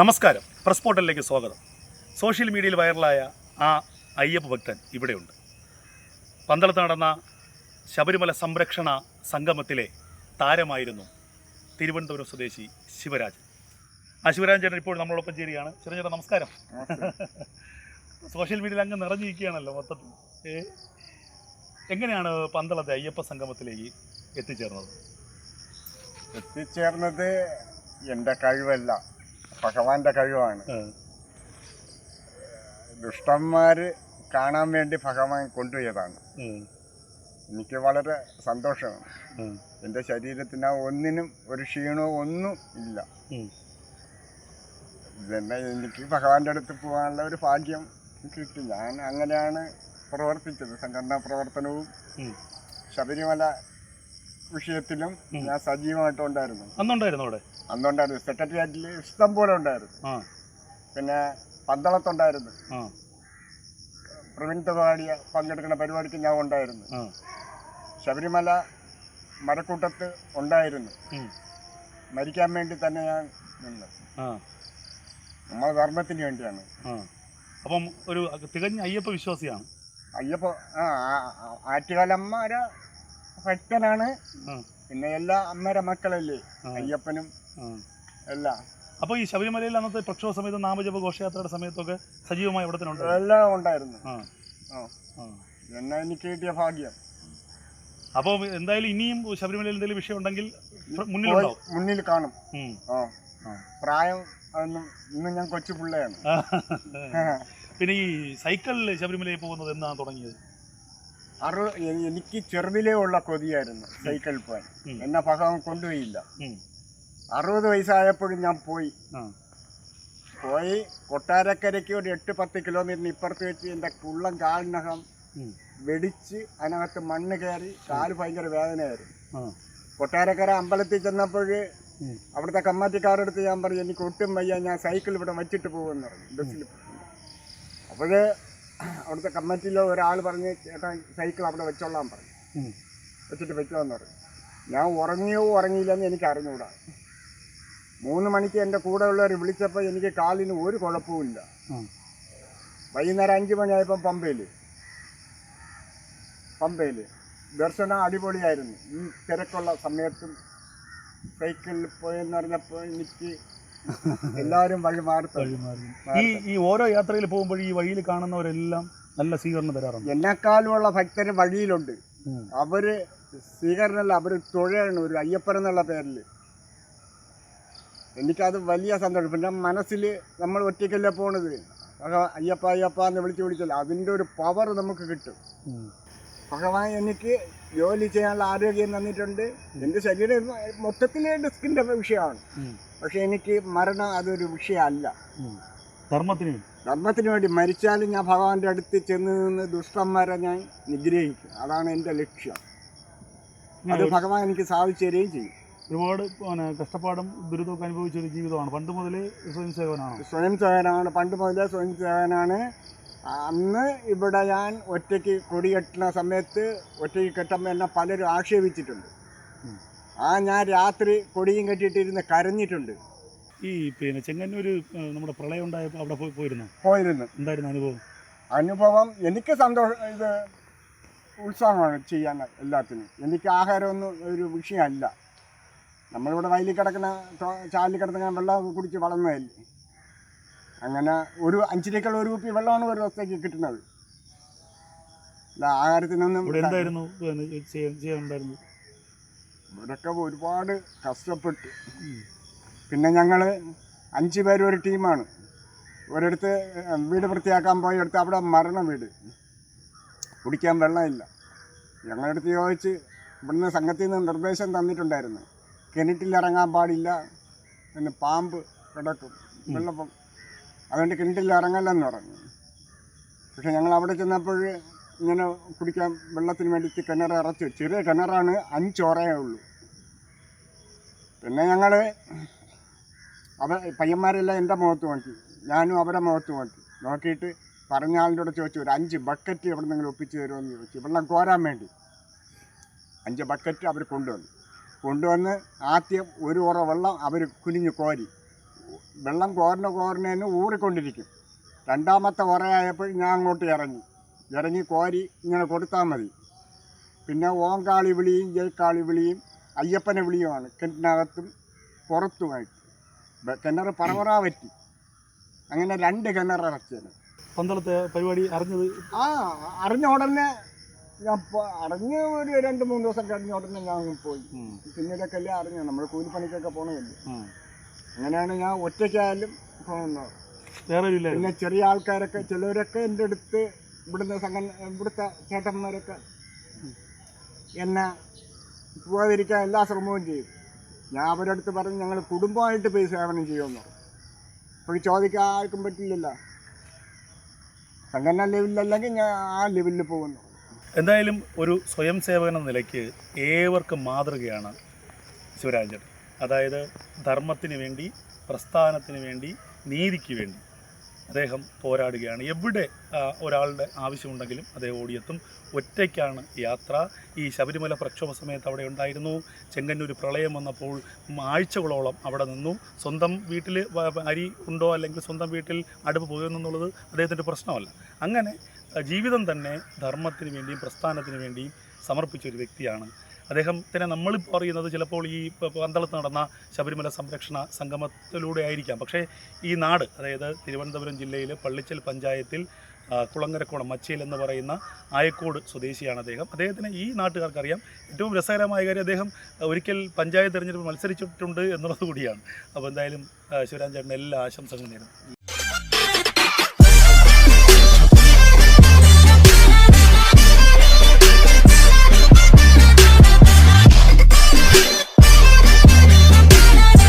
നമസ്കാരം. പ്രസ് പോർട്ടലിലേക്ക് സ്വാഗതം. സോഷ്യൽ മീഡിയയിൽ വൈറലായ ആ അയ്യപ്പ ഭക്തൻ ഇവിടെയുണ്ട്. പന്തളത്ത് നടന്ന ശബരിമല സംരക്ഷണ സംഗമത്തിലെ താരമായിരുന്നു തിരുവനന്തപുരം സ്വദേശി ശിവരാജൻ. ആ ശിവരാജൻ ചേട്ടൻ ഇപ്പോൾ നമ്മളോടൊപ്പം ചേരുകയാണ്. ശിവരാജൻ നമസ്കാരം. സോഷ്യൽ മീഡിയയിൽ അങ്ങ് നിറഞ്ഞിരിക്കുകയാണല്ലോ മൊത്തത്തിൽ എങ്ങനെയാണ് പന്തളത്തെ അയ്യപ്പ സംഗമത്തിലേക്ക് എത്തിച്ചേർന്നത്? എത്തിച്ചേർന്നത് എന്റെ കഴിവല്ല. ഭഗവാന്റെ കഴിവാണ്. ദുഷ്ടന്മാര് കാണാൻ വേണ്ടി ഭഗവാൻ കൊണ്ടുപോയതാണ്. എനിക്ക് വളരെ സന്തോഷമാണ് എന്റെ എന്റെ ശരീരത്തിന് ഒന്നിനും ഒരു ക്ഷീണവും ഒന്നും ഇല്ല. ഇതന്നെ എനിക്ക് ഭഗവാന്റെ അടുത്ത് പോകാനുള്ള ഒരു ഭാഗ്യം കിട്ടി. ഞാൻ അങ്ങനെയാണ് പ്രവർത്തിച്ചത്. സംഘടനാ പ്രവർത്തനവും. ശബരിമല വിഷയത്തിലും. ഞാൻ സജീവമായിട്ടുണ്ടായിരുന്നു. അന്നുണ്ടായിരുന്നു അവിടെ? അന്നുണ്ടായിരുന്നു. സെക്രട്ടേറിയറ്റിൽ ഇഷ്ടം പോലെ ഉണ്ടായിരുന്നു പിന്നെ പന്തളത്തുണ്ടായിരുന്നു. പ്രവീൺ തവാടിയ പങ്കെടുക്കുന്ന പരിപാടിക്ക് ഞാൻ ഉണ്ടായിരുന്നു. ശബരിമല മരക്കൂട്ടത്ത് ഉണ്ടായിരുന്നു. മരിക്കാൻ വേണ്ടി തന്നെ ഞാൻ നിന്നു. നമ്മളെ ധർമ്മത്തിന് വേണ്ടിയാണ്. അപ്പം ഒരു തികഞ്ഞ അയ്യപ്പ വിശ്വാസിയാണ്. അയ്യപ്പ ആ ആ- ആ- ആറ്റുകാലമ്മര ഭക്തനാണ്. പിന്നെ എല്ലാ അമ്മര മക്കളല്ലേ? അയ്യപ്പനും. എല്ലാം. അപ്പോൾ ഈ ശബരിമലയിൽ അന്നത്തെ പ്രക്ഷോഭ സമയത്ത് നാമജപ ഘോഷയാത്രയുടെ സമയത്തൊക്കെ സജീവമായി ഇവിടെ തന്നെ എല്ലാം ഉണ്ടായിരുന്നു. എന്നെ എനിക്ക് കിട്ടിയ ഭാഗ്യം. അപ്പോൾ എന്തായാലും ഇനിയും ശബരിമലയിൽ എന്തെങ്കിലും വിഷയം ഉണ്ടെങ്കിൽ മുന്നിൽ മുന്നിൽ കാണും. പ്രായം അതൊന്നും ഇന്ന് ഞാൻ കൊച്ചു പിള്ളയാണ്. പിന്നെ ഈ സൈക്കിളിൽ ശബരിമലയിൽ പോകുന്നത് എന്നാണ് തുടങ്ങിയത്? അറു എനിക്ക് ചെറുതിലേ ഉള്ള കൊതിയായിരുന്നു സൈക്കിൾ പോകാൻ. എന്നെ ഭഗവാൻ കൊണ്ടുപോയില്ല. അറുപത് വയസ്സായപ്പോഴും ഞാൻ പോയി. പോയി കൊട്ടാരക്കരയ്ക്ക് ഒരു എട്ട് പത്ത് കിലോമീറ്ററിന് ഇപ്പുറത്ത് വെച്ച് എന്റെ കുള്ളം കാലിനകം. വെടിച്ച് അതിനകത്ത് മണ്ണ് കയറി കാൽ ഭയങ്കര വേദനയായിരുന്നു. കൊട്ടാരക്കര അമ്പലത്തിൽ ചെന്നപ്പോൾ അവിടുത്തെ കമ്മാറ്റിക്കാരടുത്ത് ഞാൻ പറഞ്ഞു എനിക്ക് ഒട്ടും വയ്യ ഞാൻ സൈക്കിൾ ഇവിടെ വച്ചിട്ട് പോകുമെന്ന് പറഞ്ഞു ബസ്സിൽ അപ്പോൾ അവിടുത്തെ കമ്മിറ്റിയിലെ ഒരാൾ പറഞ്ഞ് ചേട്ടാ സൈക്കിൾ അവിടെ വെച്ചോളാൻ പറഞ്ഞു. വെച്ചിട്ട് വെച്ചോന്ന് പറഞ്ഞു. ഞാൻ ഉറങ്ങിയോ ഉറങ്ങിയില്ലെന്ന് എനിക്ക് അറിഞ്ഞൂടാ മൂന്ന് മണിക്ക് എന്റെ കൂടെ ഉള്ളവർ വിളിച്ചപ്പോൾ എനിക്ക് കാലിന് ഒരു കുഴപ്പമില്ല വൈകുന്നേരം അഞ്ച് മണിയായപ്പം പമ്പയിൽ പമ്പയിൽ ദർശനം അടിപൊളിയായിരുന്നു. ഈ തിരക്കുള്ള സമയത്തും സൈക്കിളിൽ പോയെന്ന് പറഞ്ഞപ്പോൾ എനിക്ക് എല്ലാവരും വഴി മാറി. ഈ ഈ ഓരോ യാത്രയിൽ പോകുമ്പോൾ ഈ വഴിയിൽ കാണുന്നവരെല്ലാം നല്ല സ്വീകരണം തരാറുണ്ട്. എന്നെക്കാളുമുള്ള ഭക്തർ വഴിയിലുണ്ട്. അവർ സ്വീകരണമല്ല അവർ തുഴയാണ് ഒരു അയ്യപ്പൻ എന്നുള്ള പേരിൽ എനിക്കത് വലിയ സന്തോഷം. പിന്നെ മനസ്സിൽ നമ്മൾ ഒറ്റയ്ക്കല്ലേ പോണത്? അയ്യപ്പ അയ്യപ്പ എന്ന് വിളിച്ച് വിളിച്ചല്ലോ അതിന്റെ ഒരു പവർ നമുക്ക് കിട്ടും. ഭഗവാൻ എനിക്ക് ജോലി ചെയ്യാനുള്ള ആരോഗ്യം തന്നിട്ടുണ്ട്. എന്റെ ശരീരം മൊത്തത്തിലെ ഡിസ്കിന്റെ വിഷയമാണ്. പക്ഷേ എനിക്ക് മരണം അതൊരു വിഷയമല്ല. ധർമ്മത്തിന് വേണ്ടി. ധർമ്മത്തിന് വേണ്ടി മരിച്ചാലും ഞാൻ ഭഗവാന്റെ അടുത്ത് ചെന്ന് നിന്ന് ദുഷ്ടന്മാരെ ഞാൻ നിഗ്രഹിക്കും. അതാണ് എന്റെ ലക്ഷ്യം. അത് ഭഗവാൻ എനിക്ക് സാധിച്ചു തരികയും ചെയ്യും. ഒരുപാട് പിന്നെ കഷ്ടപ്പാടും ദുരിതമൊക്കെ അനുഭവിച്ച ഒരു ജീവിതമാണ്. പണ്ട് മുതലേ സ്വയം സേവനമാണ് സ്വയം സേവനാണ്. പണ്ട് മുതലേ സ്വയം സേവനാണ്. അന്ന് ഇവിടെ ഞാൻ ഒറ്റയ്ക്ക് കൊടി കെട്ടുന്ന സമയത്ത് ഒറ്റയ്ക്ക് കെട്ടുമ്പോൾ എന്നെ പലരും ആക്ഷേപിച്ചിട്ടുണ്ട്. ആ ഞാൻ രാത്രി കൊടിയും കെട്ടിയിട്ടിരുന്ന് കരഞ്ഞിട്ടുണ്ട്. ഈ പിന്നെ ചെങ്ങന്നൂർ നമ്മുടെ പ്രളയം ഉണ്ടായപ്പോൾ അവിടെ പോയി പോയിരുന്നു? പോയിരുന്നു. എന്തായിരുന്നു അനുഭവം? അനുഭവം എനിക്ക് സന്തോഷം ഇത് ഉത്സാഹമാണ് ചെയ്യാൻ എല്ലാത്തിനും. എനിക്ക് ആഹാരമൊന്നും ഒരു വിഷയമല്ല. നമ്മളിവിടെ വയലിൽ കിടക്കുന്ന ചാലിൽ കിടക്കുന്ന വെള്ളം കുടിച്ച് വളർന്നതല്ലേ. അങ്ങനെ ഒരു അഞ്ചിനേക്കാൾ ഒരു കുപ്പി വെള്ളമാണ് ഒരു ദിവസത്തേക്ക് കിട്ടുന്നത്. ആഹാരത്തിനൊന്നും എന്തായിരുന്നു ചെയ്യാൻ ചെയ്യാനുണ്ടായിരുന്നു ഇവിടൊക്കെ ഒരുപാട് കഷ്ടപ്പെട്ടു. പിന്നെ ഞങ്ങൾ അഞ്ച് ഒരു ടീമാണ്. ഒരിടത്ത് വീട് വൃത്തിയാക്കാൻ പോയടുത്ത് അവിടെ മരണം വീട്. കുടിക്കാൻ വെള്ളമില്ല. ഞങ്ങളടുത്ത് ചോദിച്ച് ഇവിടുന്ന് സംഘത്തിൽ നിന്ന് നിർദ്ദേശം തന്നിട്ടുണ്ടായിരുന്നു. കിണറ്റിലിറങ്ങാൻ പാടില്ല എന്ന് പാമ്പ് കിടക്കും വെള്ളപ്പം. അതുകൊണ്ട് കിണറ്റിൽ ഇറങ്ങല്ലെന്ന് പറഞ്ഞു. പക്ഷെ ഞങ്ങൾ അവിടെ ചെന്നപ്പോൾ ഇങ്ങനെ കുടിക്കാൻ വെള്ളത്തിന് വേണ്ടിയിട്ട് കിണർ ഇറച്ചു ചെറിയ കിണറാണ് അഞ്ചോറയേ ഉള്ളൂ. പിന്നെ ഞങ്ങൾ അവ പയ്യന്മാരെല്ലാം എന്റെ മുഖത്ത് നോക്കി. ഞാനും അവരെ മുഖത്ത് നോക്കി. നോക്കിയിട്ട് പറഞ്ഞ ആളിന്റെ ചോദിച്ചു ഒരു അഞ്ച് ബക്കറ്റ് എവിടെ നിങ്ങൾ ഒപ്പിച്ച് തരുമെന്ന് ചോദിച്ചു. വെള്ളം കോരാൻ വേണ്ടി. അഞ്ച് ബക്കറ്റ് അവർ കൊണ്ടുവന്നു. കൊണ്ടുവന്ന് ആദ്യം ഒരു ഉറ വെള്ളം അവർ കുനിഞ്ഞ് കോരി. വെള്ളം കോരണ കോരണേന്ന് ഊറിക്കൊണ്ടിരിക്കും. രണ്ടാമത്തെ ഉറയായപ്പോൾ ഞാൻ അങ്ങോട്ട് ഇറങ്ങി. ഇറങ്ങി കോരി ഇങ്ങനെ കൊടുത്താൽ മതി. പിന്നെ ഓങ്കാളി വിളിയും ജയ്ക്കാളി വിളിയും അയ്യപ്പനെ വിളിയുമാണ് കിണറ്റിനകത്തും പുറത്തുമായിട്ട്. കിണർ പറവറ പറ്റി അങ്ങനെ രണ്ട് കിണർ ഇറക്കിയത് പന്തളത്തെ പരിപാടി അറിഞ്ഞത്? ആ അറിഞ്ഞ ഉടനെ ഞാൻ അറിഞ്ഞ ഒരു രണ്ട് മൂന്ന് ദിവസം കഴിഞ്ഞ ഉടനെ ഞാൻ പോയി. പിന്നീടൊക്കെ അല്ലേ അറിഞ്ഞു. നമ്മൾ കൂലിപ്പണിക്കൊക്കെ പോകണമല്ലേ അങ്ങനെയാണ് ഞാൻ ഒറ്റയ്ക്കായാലും പോകുന്നത്. പിന്നെ ചെറിയ ആൾക്കാരൊക്കെ ചിലവരൊക്കെ എന്റെ അടുത്ത് ഇവിടുന്ന് സംഘ ഇവിടുത്തെ ചേട്ടന്മാരൊക്കെ എന്നെ പോകാതിരിക്കാൻ എല്ലാ ശ്രമവും ചെയ്തു. ഞാൻ അവരടുത്ത് പറഞ്ഞ് ഞങ്ങൾ കുടുംബമായിട്ട് പോയി സേവനം ചെയ്യുമെന്ന് അപ്പോൾ ചോദിക്കാൻ ആർക്കും പറ്റില്ലല്ലോ. സംഘടനാ ലെവലിലല്ലെങ്കിൽ ഞാൻ ആ ലെവലിൽ പോകുന്നു. എന്തായാലും ഒരു സ്വയം സേവകന നിലയ്ക്ക് ഏവർക്കും മാതൃകയാണ് ശിവരാജൻ. അതായത് ധർമ്മത്തിന് വേണ്ടി പ്രസ്ഥാനത്തിന് വേണ്ടി നീതിക്ക് വേണ്ടി. അദ്ദേഹം പോരാടുകയാണ്. എവിടെ ഒരാളുടെ ആവശ്യമുണ്ടെങ്കിലും അദ്ദേഹം ഓടിയെത്തും. ഒറ്റയ്ക്കാണ് യാത്ര. ഈ ശബരിമല പ്രക്ഷോഭ സമയത്ത് അവിടെ ഉണ്ടായിരുന്നു. ചെങ്ങന്നൂർ പ്രളയം വന്നപ്പോൾ ആഴ്ചകളോളം അവിടെ നിന്നു. സ്വന്തം വീട്ടിൽ അരി ഉണ്ടോ അല്ലെങ്കിൽ സ്വന്തം വീട്ടിൽ അടുപ്പ് പോയോ എന്നുള്ളത് അദ്ദേഹത്തിന്റെ പ്രശ്നമല്ല. അങ്ങനെ ജീവിതം തന്നെ ധർമ്മത്തിന് വേണ്ടിയും പ്രസ്ഥാനത്തിന് വേണ്ടിയും സമർപ്പിച്ച ഒരു വ്യക്തിയാണ് അദ്ദേഹത്തിനെ നമ്മളിപ്പോൾ അറിയുന്നത് ചിലപ്പോൾ ഈ പന്തളത്ത് നടന്ന ശബരിമല സംരക്ഷണ സംഗമത്തിലൂടെ ആയിരിക്കാം. പക്ഷേ ഈ നാട് അതായത് തിരുവനന്തപുരം ജില്ലയിലെ പള്ളിച്ചൽ പഞ്ചായത്തിൽ കുളങ്ങരക്കോണം മച്ചയിൽ എന്ന് പറയുന്ന ആയക്കോട് സ്വദേശിയാണ് അദ്ദേഹം. അദ്ദേഹത്തിന് ഈ നാട്ടുകാർക്കറിയാം. ഏറ്റവും രസകരമായ കാര്യം അദ്ദേഹം ഒരിക്കൽ പഞ്ചായത്ത് തിരഞ്ഞെടുപ്പ് മത്സരിച്ചിട്ടുണ്ട് എന്നുള്ളത് കൂടിയാണ്. അപ്പോൾ എന്തായാലും ശിവരാജ് ചേട്ടന്റെ എല്ലാ ആശംസകളും നേരുന്നു.